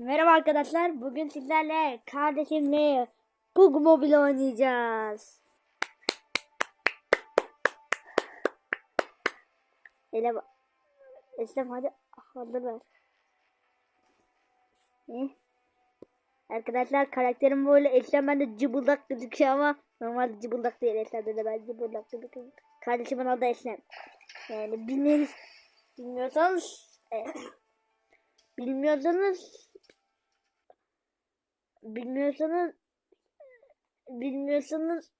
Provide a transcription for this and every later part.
Merhaba arkadaşlar. Bugün sizlerle kardeşimle Pug Mobile oynayacağız. Ele bak. Eslem hadi hazır ver. Ne? Arkadaşlar karakterim böyle Eslem bende cıbıldak gözüküyor ama normalde cıbıldak değil Eslem'de de ben cıbıldak gözüküyorum. Kardeşimin adı Eslem. Yani bilmeyiz. Bilmiyorsanız e, bilmiyorsanız bilmiyorsanız bilmiyorsanız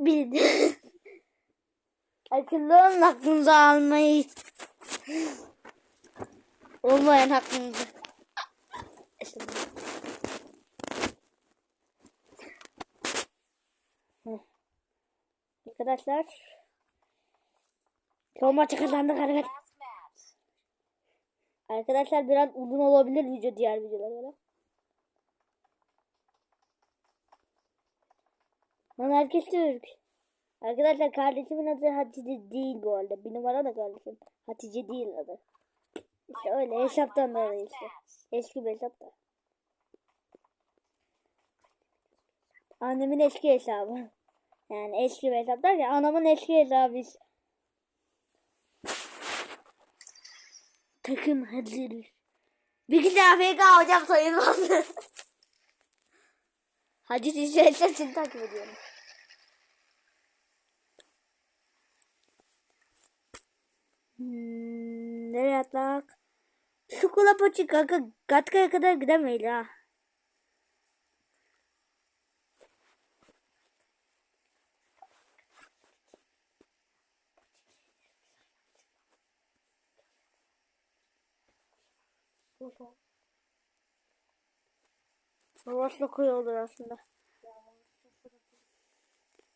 bilin. Akıllı olun aklınıza almayı. Olmayan aklınıza. Arkadaşlar son maçı kazandık arkadaşlar. Arkadaşlar biraz uzun olabilir video diğer videolara göre. Lan herkes Türk. Arkadaşlar kardeşimin adı Hatice değil bu arada. Bir numara da kardeşim. Hatice değil adı. İşte öyle hesaptan öyle işte. Eski bir hesap da. Annemin eski hesabı. Yani eski bir hesap der ya anamın eski hesabı işte. Takım hazır. Bir gün AFK hocam sayılmaz. Hacı Tişret'ten seni takip ediyorum. Hmm, nereye atlak? Şu kulapoçu kanka Gatka'ya kadar gidemeyiz ha. Da koyu olur aslında.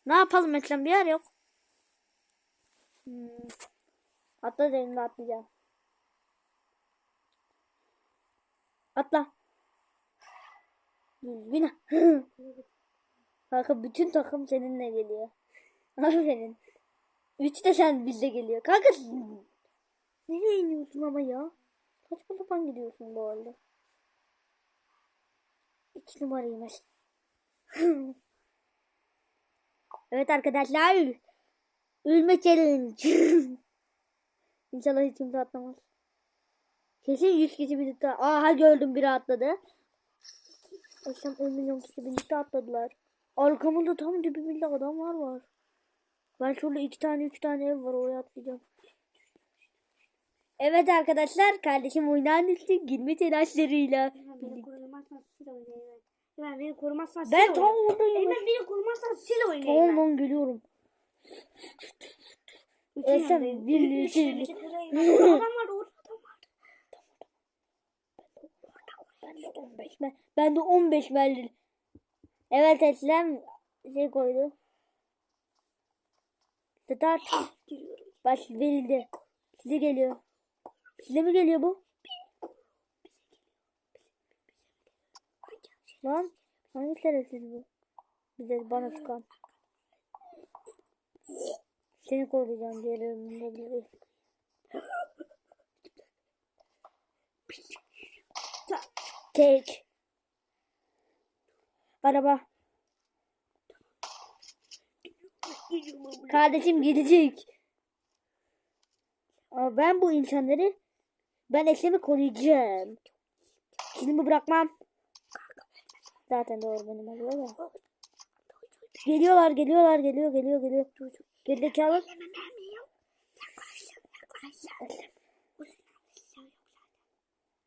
Ne yapalım Ekrem bir yer yok. Hmm. Atla dedim de atlayacağım. Atla. Bina. Kanka bütün takım seninle geliyor. Aferin. Üç de sen bizle geliyor. Kanka nereye iniyorsun ama ya? Saçma sapan gidiyorsun bu arada. İki numaraymış. evet arkadaşlar. Ölme challenge. İnşallah hiç kimse atlamaz. Kesin 100 kişi birlikte. Aha gördüm biri atladı. Akşam 10 milyon kişi birlikte atladılar. Arkamızda tam dibimizde adamlar var. Ben şurada iki tane üç tane ev var oraya atlayacağım. Evet arkadaşlar kardeşim oyundan düştü girme telaşlarıyla. Beni korumazsan sil oynayayım. Ben beni korumazsan sil Ben tam oradayım. Eymen beni korumazsan sil oynayayım. Tamam ben. geliyorum. Esem, yandayım. bir- bir- Eymen, orada Adam var orada adam var. Ben de 15 mer ben de 15 merli. Evet Eslem şey koydu. Start. Baş verildi. Size geliyor. Size mi geliyor bu? Lan hangi şerefsiz bu? Bize bana çıkan. Seni koruyacağım diğer önümde biri. Tek. Araba. Kardeşim gidecek. Ama ben bu insanları ben eşimi koruyacağım. Kilimi bırakmam. Zaten doğru benim oluyor da. Geliyorlar geliyorlar geliyor geliyor geliyor. Gerizekalı.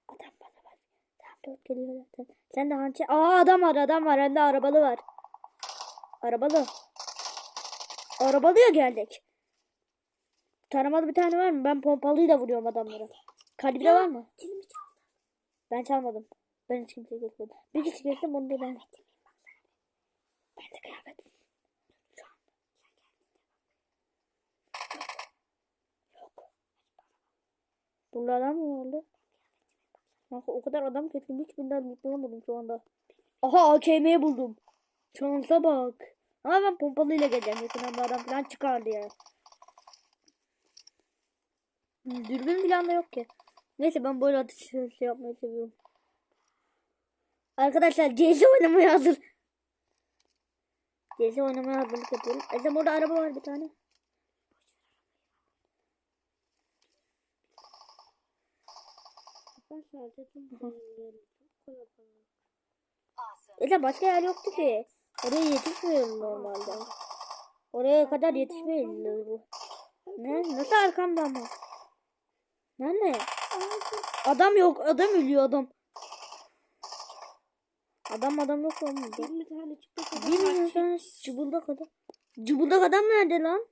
Adam bana bak. Dört geliyor zaten. Sen de hançer. Aa adam var adam var hem de arabalı var. Arabalı. Arabalıya geldik. Taramalı bir tane var mı? Ben pompalıyla vuruyorum adamlara. Kalibre var mı? Ben çalmadım. Ben hiç kimseye geçmedim. Bir kişi geçtim onu da ben. Ben de kıyafet. Yok. Burada adam mı vardı? Kanka o kadar adam kestim hiçbirinden mutlanamadım şu anda. Aha AKM'yi buldum. Şansa bak. Ama ben pompalıyla geleceğim. Yakından bir adam falan çıkardı ya. Hmm, Dürbün falan da yok ki. Neyse ben böyle atış şey yapmayı seviyorum. Arkadaşlar CS oynamaya hazır. CS oynamaya hazırlık yapıyorum. Ezem orada araba var bir tane. Arkadaşlar dedim çok kalabalık. Ezem başka yer yoktu ki. Oraya yetişmiyorum normalde. Oraya kadar yetişmiyorum. Ne? Nasıl arkamda ama? Nerede? Adam yok. Adam ölüyor adam. Adam adam yok lan burada. 20 tane Bir var. milyon tane cıbıldak adam. Cıbıldak adam nerede lan?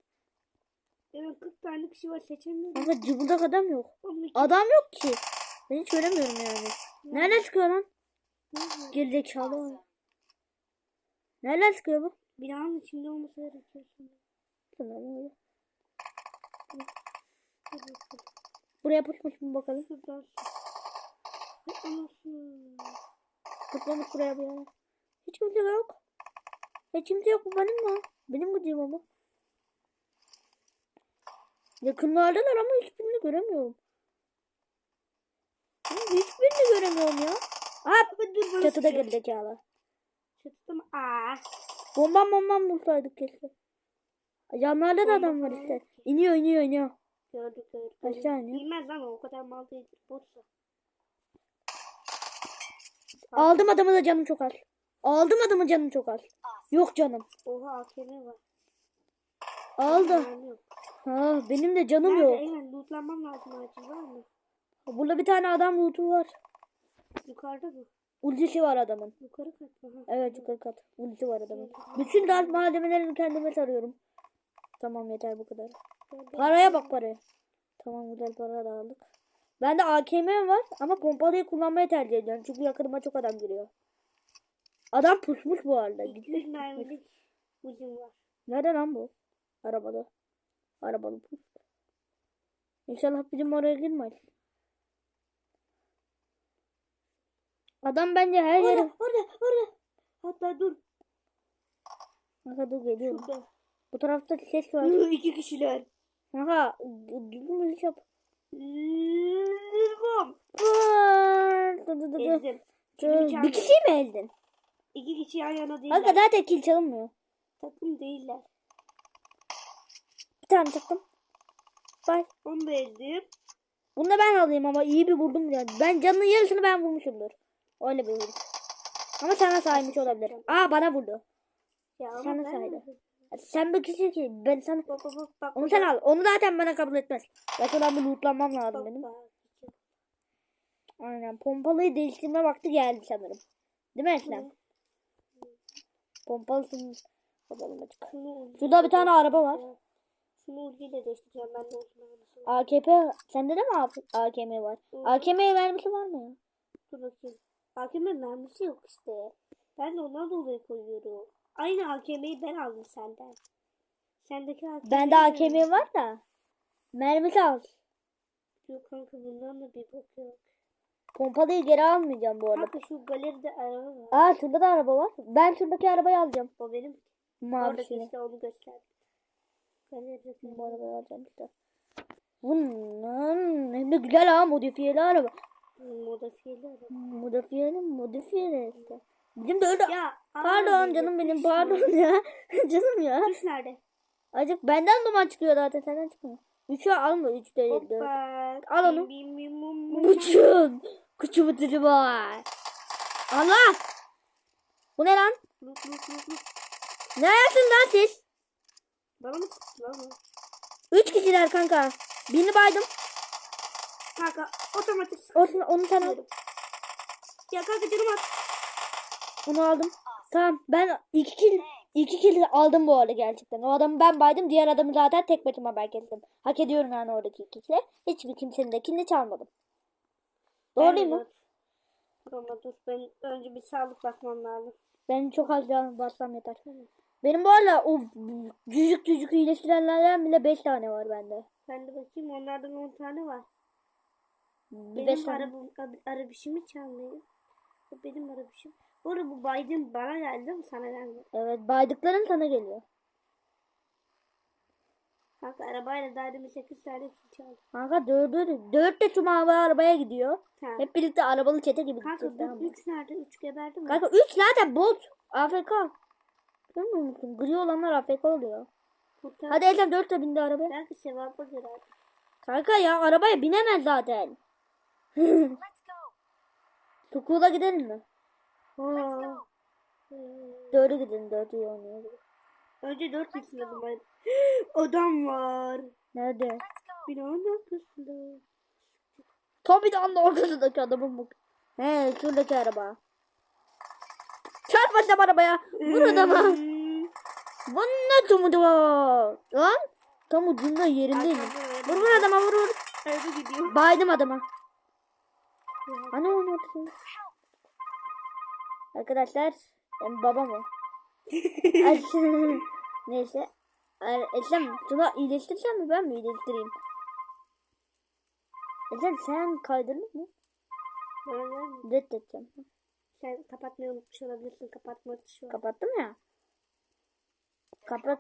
Evet 40 tane kişi var seçemiyorum. Kanka cıbıldak adam yok. 12 Adam yok ki. Ben hiç göremiyorum yani. Nereden çıkıyor lan? Gerizekalı var. Nereden çıkıyor bu? Binanın içinde olması gerekiyor. Tamam öyle. Buraya pusmuş mu bakalım? Kutlamış buraya bir yana. Hiç kimse yok. Hiç kimse yok bu benim mi? Benim gıcığım ama. Yakınlardalar ama hiçbirini göremiyorum. Hiçbirini göremiyorum ya. Aha Dur bana çatıda sıkıyor. gerizekalı. Çatıda mı? Aa. Bombam bombam bulsaydık keşke. Yanlarda da adam var işte. İniyor iniyor iniyor. Gördük gördük. Aşağı iniyor. Bilmez lan o, kadar mal değildir. Botsa. Aldım adamı da canım çok az. Aldım adamı canım çok az. Yok canım. Oha AKM var. Aldı. Ha benim de canım Nerede yok. Eymen lootlanmam lazım acil var mı? Burada bir tane adam lootu var. Yukarıda mı? Ultisi var adamın. Yukarı kat mı? Evet yukarı kat. Ultisi var adamın. Bütün darp malzemelerini kendime sarıyorum. Tamam yeter bu kadar. Paraya bak paraya. Tamam güzel para da aldık. Bende AKM var ama pompalıyı kullanmayı tercih ediyorum. Çünkü yakınıma çok adam giriyor. Adam pusmuş bu arada. 200 mermilik ucum var. Nerede lan bu? Arabalı. Arabalı pus. İnşallah bizim oraya girmez. Adam bence her Orada yere... orada orada. Hatta dur. Aha dur geliyorum. Şurada. Bu tarafta ses var. Hı, İki kişiler. Aha düzgün şey yap. Dur. Ezdim. Bir kişi mi eldin? İki kişi yan yana değiller. Kanka zaten kill çalınmıyor. Takım değiller. Bir tane çıktım. Bak. Onu da ezdim. Bunu da ben alayım ama iyi bir vurdum yani. Ben canının yarısını ben vurmuşumdur. Öyle bir vurdum. Ama sana saymış olabilir. Aa bana vurdu. Ya ama Sana ben saydı. Sen bir kişi ki ben sana Bak bak bak. bak onu sen al. Onu zaten bana kabul etmez. Ben bir lootlanmam lazım Bak, benim. bak. Aynen. Pompalıyı değiştirme vakti geldi sanırım. Değil mi Eslem? Pompalısın. Bakalım açık. Şurada bir tane araba var. Şunu ucuyla değiştireceğim ben de. AKP. Sende de mi AKM var? AKM'ye vermesi var mı ya? Dur bakayım. AKM mermisi yok işte. Ben de ondan dolayı koyuyorum. Aynı AKM'yi ben aldım senden. Sendeki AKM. Bende AKM var da. Mermisi az. Yok kanka bundan da bir bok yok. Pompalıyı geri almayacağım bu arada. Kanka şu galeride araba var. Aa şurada da araba var. Ben şuradaki arabayı alacağım. O benim. Oradaki Mavisini. işte onu göster. Galeride Bu arabayı alacağım işte. Bunun hem de güzel ha modifiyeli araba. Modifiyeli araba. Modifiyeli modifiyeli işte. Bizim de öyle. Ya Pardon canım benim pardon ya. canım ya. Düş nerede? Acık benden duman çıkıyor zaten senden çıkmıyor. Üçü alma üç değil. Hoppa. Al onu. Buçun. Küçük bıtıcı var. Allah. Bu ne lan? Luk luk luk luk. Ne yaptın lan siz? Bana mı sıktı lan? Üç kişiler kanka. Birini baydım. Kanka otomatik. Onu, onu sen al. Ya kanka canım at. Onu aldım. Tamam ben iki kill iki kill aldım bu arada gerçekten. O adamı ben baydım. Diğer adamı zaten tek başıma ben kestim. Hak ediyorum yani oradaki iki kille. Hiçbir kimsenin de killini çalmadım. Doğru Ben dur. Ama dur ben önce bir sağlık bakmam lazım. Ben çok az can bassam yeter. Benim bu arada o cücük cücük iyileştirenlerden bile 5 tane var bende. Ben de bakayım onlardan 10 tane var. Bir 5 Benim arabam, ab- arabişimi çalmayın. Bu benim arabişim. Bu arada bu Biden bana geldi mi sana geldi? Evet baydıkların sana geliyor. Kanka arabayla daha demin 8 tane kil çaldım. Kanka dördü, dört de şu mavi arabaya gidiyor. Tamam. Hep birlikte arabalı çete gibi Kanka gideceğiz. mı? 3 nerede? 3 geberdi mi? Kanka 3 zaten bot. AFK. Görmüyor musun? Gri olanlar AFK oluyor. Kurtar. Hadi Ecem 4 de bindi arabaya. Belki sevap'a göre artık. Kanka ya arabaya binemez zaten. Sukula gidelim mi? Ha. Dördü gidelim. Dördü iyi oynuyor. Önce 4 gitsin o zaman. Adam var. Nerede? Binanın arkasında. Tabii de anda ortasındaki adamın bu. He şuradaki araba. Çarpacağım arabaya. Vur adama. Hmm. Bu ne tumudu var? Lan tam ucunda yerindeyim. Vur vur adama vur vur. Baydım adama. Hani onu atayım. Arkadaşlar benim babam o. Neyse. Eslem şunu iyileştirsen mi ben mi iyileştireyim? Eslem sen kaydırdın mı? Reddedeceğim. Sen kapatmayı unutmuş olabilirsin. Kapatma tuşu var. Kapattım ya. Kapat.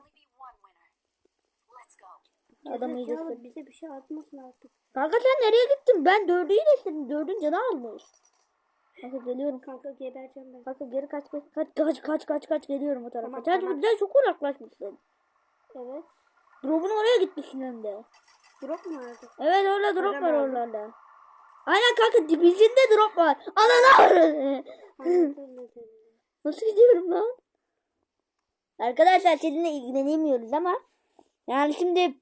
Adamı iyileştir. Bize bir şey atmasın artık. Kanka sen nereye gittin? Ben dördü iyileştirdim. Dördün canı almış. Kanka geliyorum. Kanka gebereceğim ben. Kanka geri kaç kaç kaç kaç kaç kaç kaç geliyorum o tarafa. Tamam, sen tamam. sen çok uzaklaşmışsın. Evet. Drop'un oraya gitmişsin hem de. Drop mu vardı? Evet orada drop var oralarda. Aynen kanka dibinde drop var. Ananı. Nasıl gidiyorum lan? Arkadaşlar seninle ilgilenemiyoruz ama yani şimdi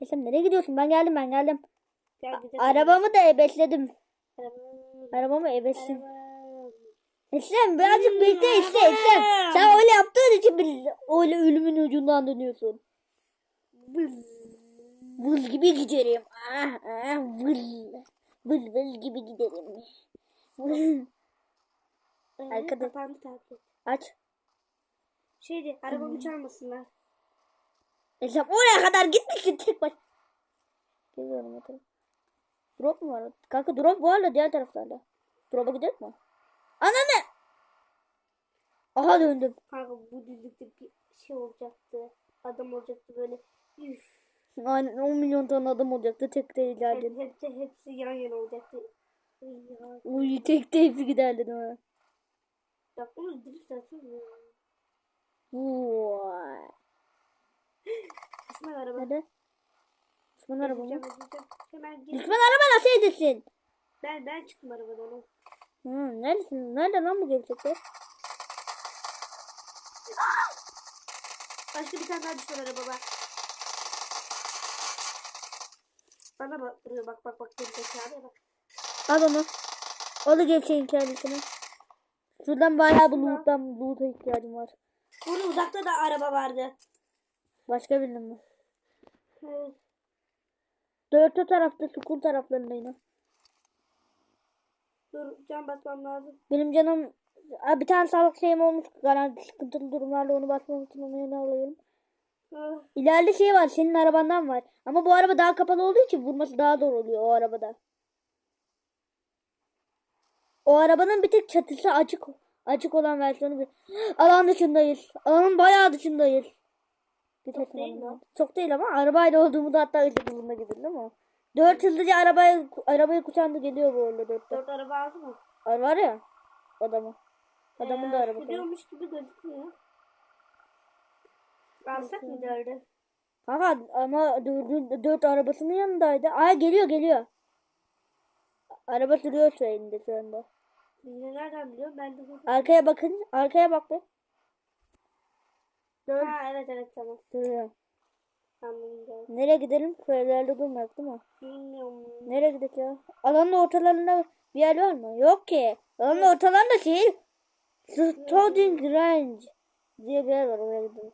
Esem nereye gidiyorsun? Ben geldim ben geldim. Gel gidelim. Arabamı da ebesledim. Arabam. Arabamı ebesledim. Arabam. Eslem birazcık bekle işte Eslem. Sen öyle yaptığın için öyle ölümün ucundan dönüyorsun. Vıl gibi giderim. Ah, ah, vıl. Vıl vıl gibi giderim. Takip. Aç. Şeydi arabamı çalmasınlar. Eslem oraya kadar gitmişsin tek baş. Geliyorum tarafa. Drop mu var? Kanka drop var da diğer taraflarda. Drop'a gidelim mi? Ananı! Aha döndüm. Kanka bu düzlükte bir şey olacaktı. Adam olacaktı böyle. Üf. Aynen 10 milyon tane adam olacaktı. Tek de Hep, ilerledim. hepsi, hepsi yan yana olacaktı. Uy tek de hepsi giderdi değil mi? Bak onu drift atıyor. Vay. Düşman araba. Nerede? Düşman araba mı? Hemen gir. Düşman araba nasıl edesin? Ben, ben çıktım arabadan. Hı, neredesin? Nerede lan bu gerçekler? Başka bir tane daha düşman araba var. Bana bak duruyor bak bak bak geri zekalıya bak. Al onu. O da gevşeyin kendisine. Şuradan bayağı bir loot'tan loot'a ihtiyacım var. Burada uzakta da araba vardı. Başka birinin mi? Hı. Dört o tarafta, sukul taraflarında yine. Dur can basmam lazım. Benim canım Aa, bir tane sağlık şeyim olmuş. Garanti sıkıntılı durumlarla onu basmak için onu yine alıyorum. Hı. İleride şey var. Senin arabandan var. Ama bu araba daha kapalı olduğu için vurması daha zor oluyor o arabada. O arabanın bir tek çatısı açık. Açık olan versiyonu bir. Alan dışındayız. Alanın bayağı dışındayız. Bir Çok değil mi? Çok değil ama arabayla olduğumu da hatta yılında gidin değil mi? Dört hızlıca arabayı, arabayı kuşandı geliyor bu arada dörtte. Dört araba aldı mı? Ar var ya adamı. Adamın da Ee, arabası. var. Gidiyormuş gibi gözükmüyor. Alsak mı dördü? Kanka ama dördün, dört arabasının yanındaydı. Aa geliyor geliyor. Araba duruyor şu elinde şu anda. Ne nereden biliyorum ben de. Arkaya bakın. Arkaya bak be. Dört Ha evet evet tamam. duruyor. Gördüm. Nereye gidelim? Şu evlerde durmayak değil mi? Bilmiyorum. Nereye gidelim ya? Alanın ortalarında bir yer var mı? Yok ki. Alanın ortalarında şey. Studying Range diye bir yer var oraya gidelim.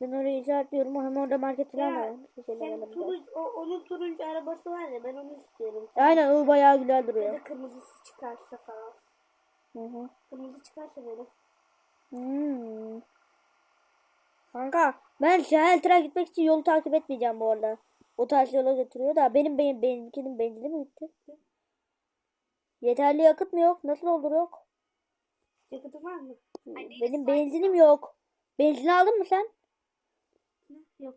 Ben orayı işaretliyorum. Hem orada market falan var. Ya, Senin alabiliriz. turuncu, o, onun turuncu arabası var ya ben onu istiyorum. Aynen o bayağı güzel Ya duruyor. da kırmızısı çıkarsa falan. Hı hı. Kırmızı çıkarsa böyle. Hmm. Kanka ben Shelter'a gitmek için yolu takip etmeyeceğim bu arada. O tarz yola götürüyor da benim benim benimkinin benzini mi bitti? Yeterli yakıt mı yok? Nasıl olur yok? Yakıtı var mı? Benim benzinim yok. Benzin aldın mı sen? Ne?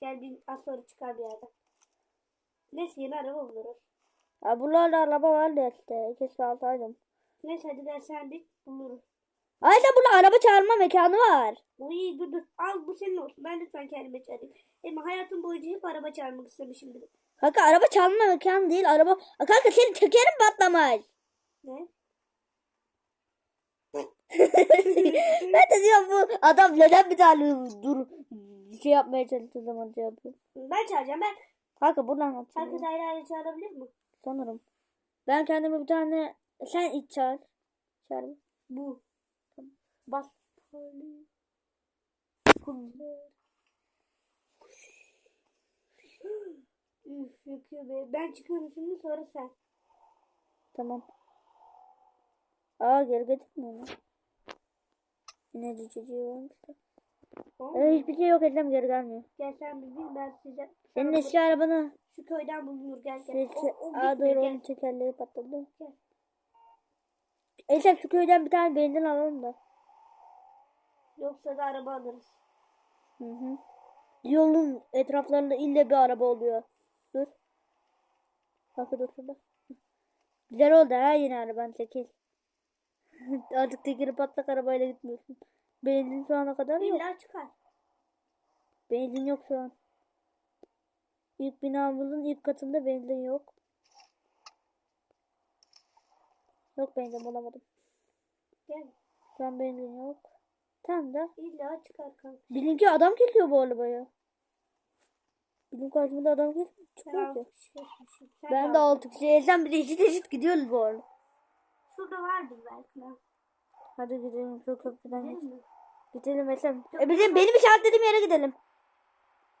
Gel bir az sonra çıkar bir yerden. Neyse yeni araba buluruz. Ya buralarda araba vardı işte. Keşke alsaydım. Neyse hadi gel sen bir buluruz. Ayrıca burada araba çağırma mekanı var. Uy dur dur. Al bu senin olsun. Ben lütfen kendime çağırayım. Ama hayatım boyunca hep araba çağırmak istemişimdir. Kanka araba çalma mekanı değil. Araba... Kanka senin tekerin patlamaz. Ne? ben de diyorum bu adam neden bir tane dur şey yapmaya çalıştığı zaman şey yapıyor. Ben çağıracağım ben. Kanka buradan atıyor. Herkes ayrı ayrı çağırabilir mi? Sanırım. Ben kendime bir tane sen iç çağır. Çağır. Bu. Bas. Üf yakıyor be. Ben çıkıyorum şimdi sonra sen. Tamam. Aa geri getirmiyor mu? Yine çocuğu varmış da. Ee, hiçbir şey yok Eslem geri gelmiyor. Gel sen bir bin ben size. Senin eski arabanı. Şu köyden bulunur gel gel. Şey, O, o Aa doğru onun tekerleği patladı. Gel. Eslem şu köyden bir tane benzin alalım da. Yoksa da araba alırız. Hı hı. Yolun etraflarında ille bir araba oluyor. Dur. Bak dur şurada. Güzel oldu ha yine araban çekil. Artık tekeri patlak arabayla gitmiyorsun. Benzin şu ana kadar yok. İlla çıkar. Benzin yok şu an. İlk binamızın ilk katında benzin yok. Yok benzin bulamadım. Gel. Şu an benzin yok. Tamam da. İlla çıkar kanka. Bilinki adam geliyor bu arabaya. Benim karşımda adam geliyor. Ben Çıkıyor kişi geçmişim. Sen Ben de altı kişi. Sen bir de eşit eşit gidiyoruz bu arada. Şurada vardır belki. Hadi gidelim şu köprüden mi? Gidelim Eslem. E bizim benim işaretlediğim yere gidelim.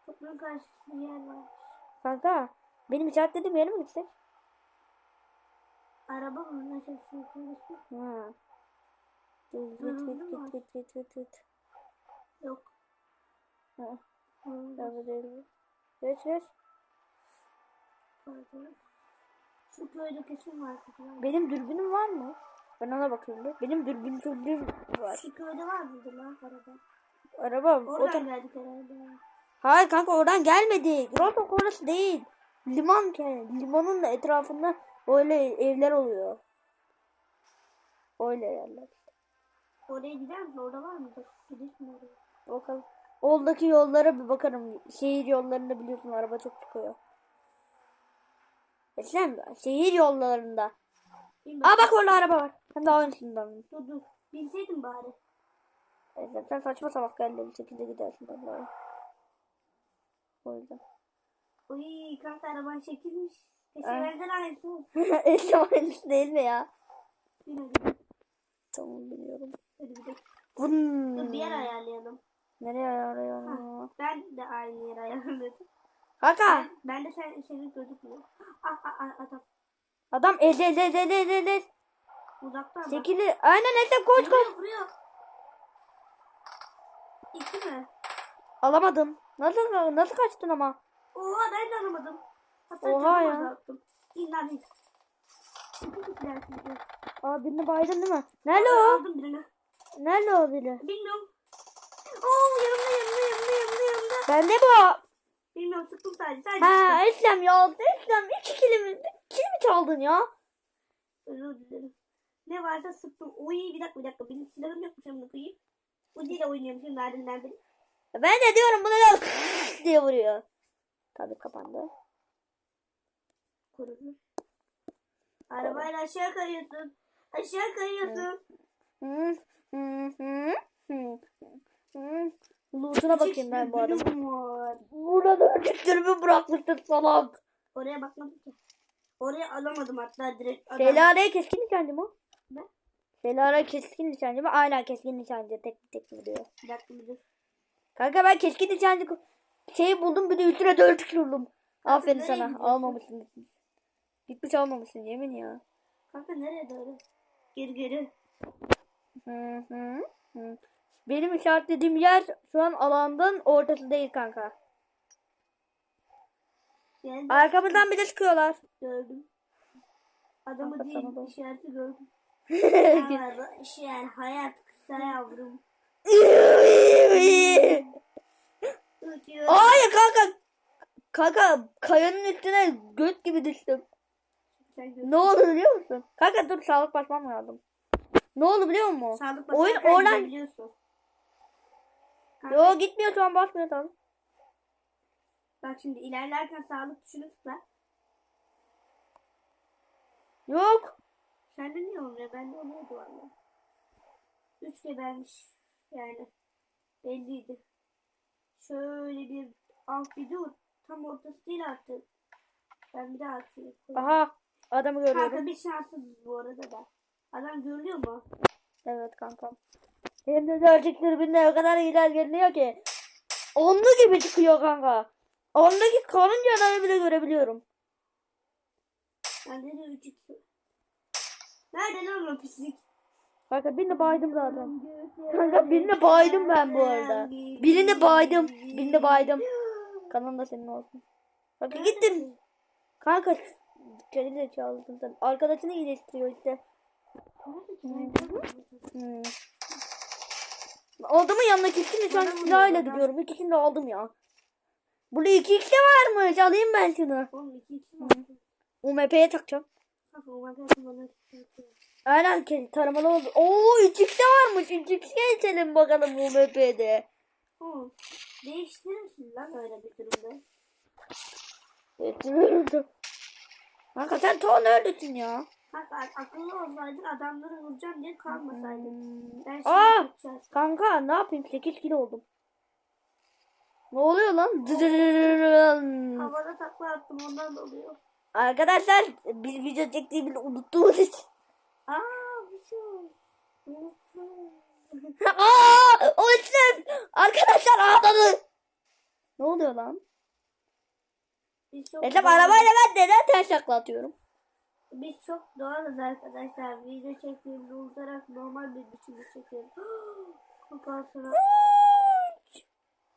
Köprünün karşısında yer var. Kanka. Benim işaretlediğim yere mi gitsek? Araba çalışıyor. kardeşim. Ha. Git git git git git git git. Yok. Ha. Araba değil bu. Geç geç. Şu köyde kesin var. Benim dürbünüm var mı? Ben ona bakıyorum. bir. Benim dürbün dürbün var. Şu köyde var mıydı lan araba? Araba. Oradan da... geldik herhalde. Hayır kanka oradan gelmedik. Rotok orası değil. Liman ki. Limanın da etrafında böyle evler oluyor. Öyle yerler. Oraya gider misin? Orada var mıdır? Gidelim mi oraya? Bakalım. Oradaki yollara bir bakarım. Şehir yollarında biliyorsun araba çok çıkıyor. Eslem şehir yollarında. Aa bak orada araba var. Hem de aynısından. Dur dur. Bilseydim bari. Eslem sen saçma salak geldi bir şekilde gidersin vallahi. O yüzden. Uy kanka araban Ay. benden aynısı. Eslem aynısı değil mi ya? Hadi. Tamam biliyorum. Hadi gidelim. Vın. Dur bir yer ayarlayalım. Nereye ayarlayalım? Ha, ben de aynı yer ayarladım. Kanka. Ben de sen, senin gözükmüyor. Ah ah ah adam. Adam elde elde elde elde elde elde. Uzaktan bak. Sekili. Aynen elde koş koş. Vuruyor. İki mi? Alamadım. Nasıl nasıl kaçtın ama? Oha ben de alamadım. Hatta Oha ya. azalttım. İn lan in. İki kişiler çünkü. Aa birini baydın değil mi? Nerede o? Aldım birini. Nerede o biri? Bilmiyorum. Oo yanımda yanımda yanımda yanımda yanımda. Bende bu. Bilmiyorum sıktım sadece. Sadece Ha sıktım. Eslem ya. Eslem iki kilimi, kil mi çaldın ya? Özür dilerim. Ne varsa sıktım. Oy bir dakika bir dakika. Benim silahım yokmuş amına koyayım. Uzi ile oynuyorum şimdi nereden beri. Ben de diyorum bunu yok diye vuruyor. Tabii kapandı. Korunur. Arabayla aşağı kayıyorsun. Aşağı kayıyorsun. Hı, hı. Loot'una bakayım ben bu arada. Burada örgütlerimi bırakmıştın salak. Oraya bakmadım ki. Oraya alamadım hatta direkt. Şelale keskin nişancı mı? Ne? Şelale keskin nişancı mı? Aynen keskin nişancı. Tek tek diyor. Bir dakika bir dur. Kanka ben keskin nişancı şeyi buldum bir de üstüne dört kırıldım. Aferin nereye sana. gidiyorsun? Almamışsın. Gitmiş almamışsın yemin ya. Kanka nereye doğru? Geri geri. Hı hı. hı. Benim işaretlediğim yer şu an alandan ortası değil kanka. Yani Arkamızdan bir de çıkıyorlar. gördüm. Adamı Kanka değil bak. işareti gördüm. Yani hayat kısa yavrum. Hayır kanka. Kanka kayanın üstüne göt gibi düştüm. Ne oldu biliyor musun? Kanka dur sağlık basmam lazım. Ne oldu biliyor musun? Sağlık Oyun oradan... Kanka, Yo gitmiyor şu an basmıyor tamam. Bak şimdi ilerlerken sağlık tuşunu tıkla. Yok. Sende niye olmuyor? Bende oluyordu valla. Üç gebermiş. Yani. Belliydi. Şöyle bir alt bir dur. Tam ortası değil artık. Ben bir daha atayım. Aha adamı Kanka görüyorum. bir şanssız bu arada da. Adam görülüyor mu? Evet kankam. Hem de gerçek tribünde o kadar iler görünüyor ki. Onlu gibi çıkıyor kanka. Ondaki kalınca adamı bile görebiliyorum. Bende de 3 2. Nerede lan o pislik? Kanka birini baydım zaten. Kanka birini baydım ben bu arada. Birini baydım. Birini baydım. Kanın da senin olsun. Kanka gittim. Kanka geri de çaldın sen. Arkadaşını iyileştiriyor işte. Aldımın yanına gittim şu an silahıyla gidiyorum. İkisini de aldım ya. Burada iki ikisi varmış. Alayım ben şunu. Oğlum 2 2 UMP'ye takacağım. O bana Aynen ki taramalı oldu. Oo 3x'de varmış. 3x geçelim bakalım UMP'de. Oğlum değiştirirsin lan öyle bir durumda. Getiriyorum. Kanka sen ton öldürsün ya. Kanka ak- akıllı olsaydın adamları vuracağım diye kalmasaydın. Ben şimdi Aa! Kanka ne yapayım 8 kilo oldum. Ne oluyor lan? Havada takla attım ondan oluyor. Arkadaşlar biz video çektiğimizi unuttuğumuz için. Aa bir şey. Aa, o için arkadaşlar ağladı. Ne oluyor lan? Recep doğal- arabayla ben neden ters takla atıyorum? Biz çok doğalız arkadaşlar. Video çektiğimde unutarak normal bir biçimde çekiyoruz. Ondan sonra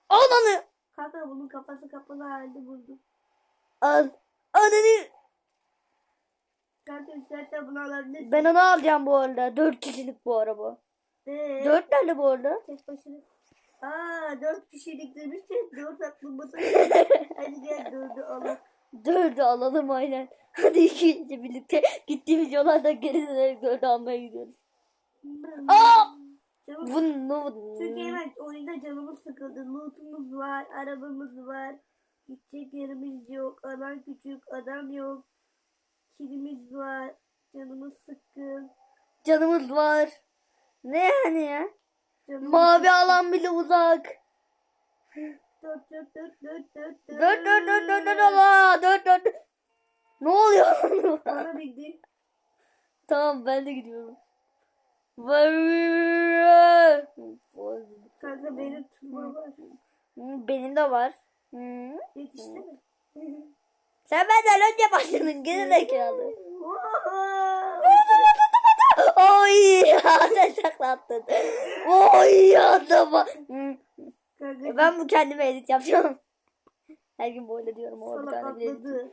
Ananı. kanka bunun kafası kapalı halde buldum. Al. Ananı. Kanka istersen bunu alabilirsin. Ben onu alacağım bu arada. 4 kişilik bu araba. Ee, 4 nerede bu arada? Tek başına. Aa dört kişilik demiştin. Dört aklımda Hadi gel dördü alalım. 4'ü alalım aynen. Hadi ikisi birlikte gittiğimiz yollardan geri dönerek 4'ü almaya gidiyoruz. Aa! Bu ne? çünkü hemen oyunda canımız sıkıldı. Lootumuz var, arabamız var. Gidecek yerimiz yok. Alan küçük, adam yok. Kilimiz var. Canımız sıkkın. Canımız var. Ne yani ya? Canımız Mavi alan bile uzak. Dört dört dört dört dört 4 4 4 4 4 Allah 4 4 Ne oluyor? Bana bildin. Tamam ben de gidiyorum. Kanka benim turma var. Benim de var. Yetişsene. Sen benden önce başladın geri zekalı. Oha! Oy sen saklattın. Oy adama. Hı. Kanka Ben bu kendime edit yapacağım. Her gün böyle diyorum sana patladı.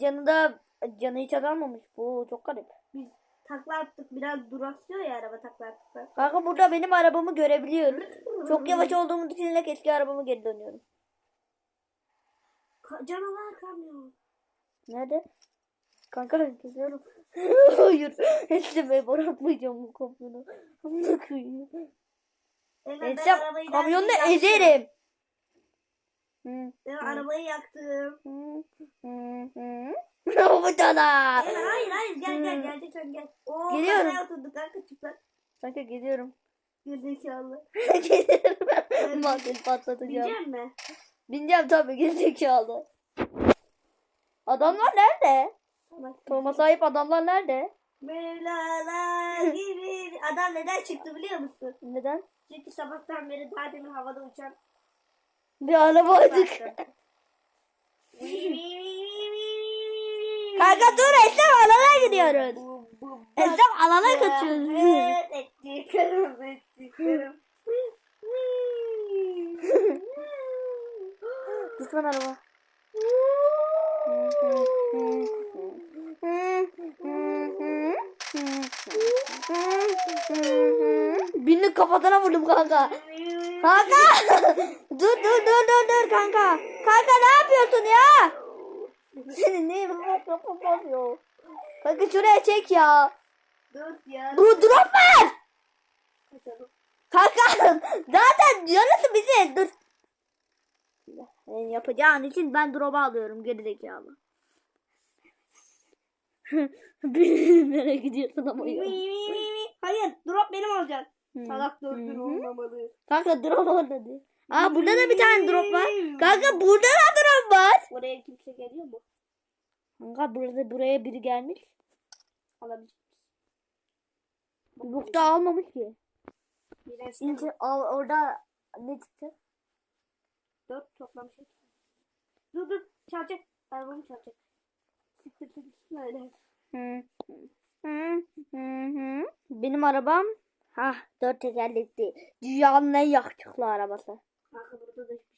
Canı da canı hiç azalmamış. Bu çok garip. Biz takla attık. Biraz duraksıyor ya araba takla attıklar. Kanka burada benim arabamı görebiliyoruz. Çok yavaş olduğumu düşünerek eski arabama geri dönüyorum. Ka- canavar kamyon. Nerede? Kanka geziyorum. Hayır. Etime bırakmayacağım bu kamyonu. Amına koyayım. Hemen ben yaktım. ezerim. Hı, Ben arabayı yaktım. hı, hı, hı. Bu da da. Evet, hayır hayır gel gel geleceksen gel. Oo, Geliyorum. Geliyorum. oturduk kanka çıplak. Kanka gidiyorum. Gerizekalı. Gidiyorum ben. Mahsul patlatacağım. Binecek mi? Bineceğim tabii gerizekalı. Adamlar nerede? Torma sahip adamlar nerede? Mevlana gibi. Adam neden çıktı biliyor musun? Neden? Çünkü sabahtan beri daha demin havada uçan Bir arabaydık. Kanka dur Esem alana gidiyoruz. Esem alana kaçıyoruz. Evet, ettiklerim, ettiklerim. Lütfen araba. Birini kafasına vurdum kanka. Kanka. dur dur dur dur dur kanka. Kanka ne yapıyorsun ya? Senin ne yapıyor? Kanka şuraya çek ya. Dört ya. Bu drop var. Kanka zaten yarısı bize. Dur. Senin yapacağın için ben drop'u alıyorum gerizekalı. Nereye gidiyorsun ama ya? Hayır drop benim olacak. Salak hı. olmamalı. Kanka drop diyor. Aa burada da bir tane drop var. Kanka burada da drop var. Oraya kimse geliyor mu? Kanka burada buraya biri gelmiş. Alabilecek Bir bok da almamış ki. İnce al orada ne çıktı? Dört toplamış. Dur dur çalacak. Arabamı çalacak. Siktir siktir öyle. Hı. Hı, hı, hı. Benim arabam ha dört tekerlekli. Dünyanın en yakışıklı arabası. Kanka burada da şey.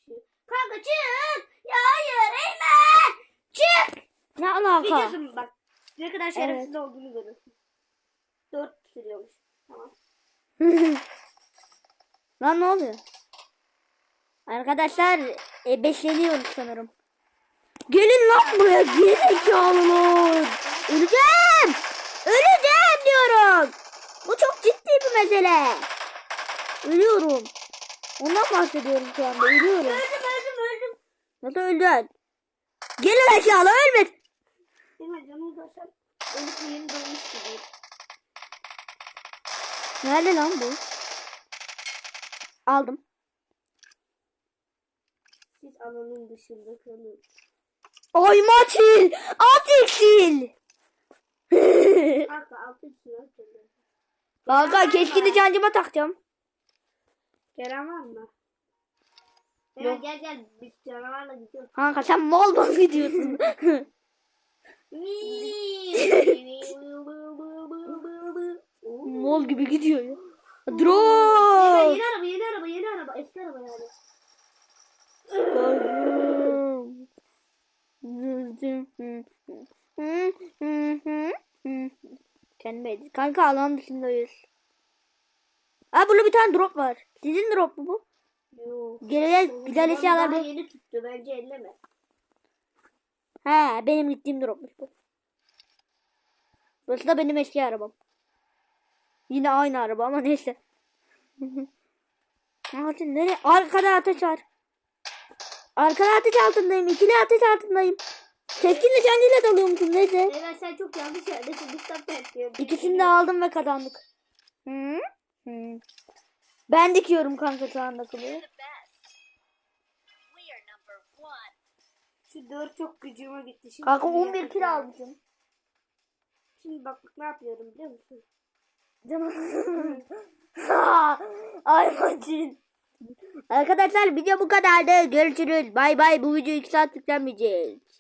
Kanka çık. Ya hayır Eymen. Çık. Ne alaka? Gidiyorsun bak. Ne kadar şerefsiz olduğunu görürsün. Dört sürüyormuş. Tamam. Lan ne oluyor? Arkadaşlar e, beşleniyoruz sanırım. Gelin lan buraya gerizekalılar. Öleceğim. Öleceğim diyorum. Bu çok ciddi bir mesele. Ölüyorum. Ondan bahsediyorum şu anda. Ölüyorum. Nasıl öldün? Gelin aşağıda ölme. Eymen canım uzarsan ölüp yeni doğmuş gibi. Nerede lan bu? Aldım. Siz alanın dışında kalın. Ay maçil. At eksil. Kanka altı kalın. Kanka keşke nişancıma takacağım. Gelen var mı? Yok. Yok. Gel gel biz canavarla gidiyoruz. Kanka sen mal mal gidiyorsun. mal gibi gidiyor ya. Drone. Yeni araba yeni araba yeni araba eski araba yani. Kendime. Kanka alan dışındayız. Aa burada bir tane drop var. Sizin drop mu bu? Yok. Geriye güzel eşyalar Daha bu. yeni tuttu bence elleme. He benim gittiğim dropmuş bu. Burası da benim eski arabam. Yine aynı araba ama neyse. Hadi nereye? Arkada ateş var. Arkada ateş altındayım. İkili ateş altındayım. Keskin nişancıyla dalıyormuşum neyse. Eymen sen çok yanlış yerdesin. Tersi yapıyoruz. İkisini de aldım ve kazandık. Hı? Hı. Ben dikiyorum kanka şu anda kılığı. Şu dört çok gücüme gitti. Şimdi Kanka bir 11 yapacağım. kilo almışım. Şimdi bak bak ne yapıyorum biliyor musun? Canım. Ay Matin. Arkadaşlar video bu kadardı. Görüşürüz. Bay bay. Bu video 2 saat yüklenmeyecek.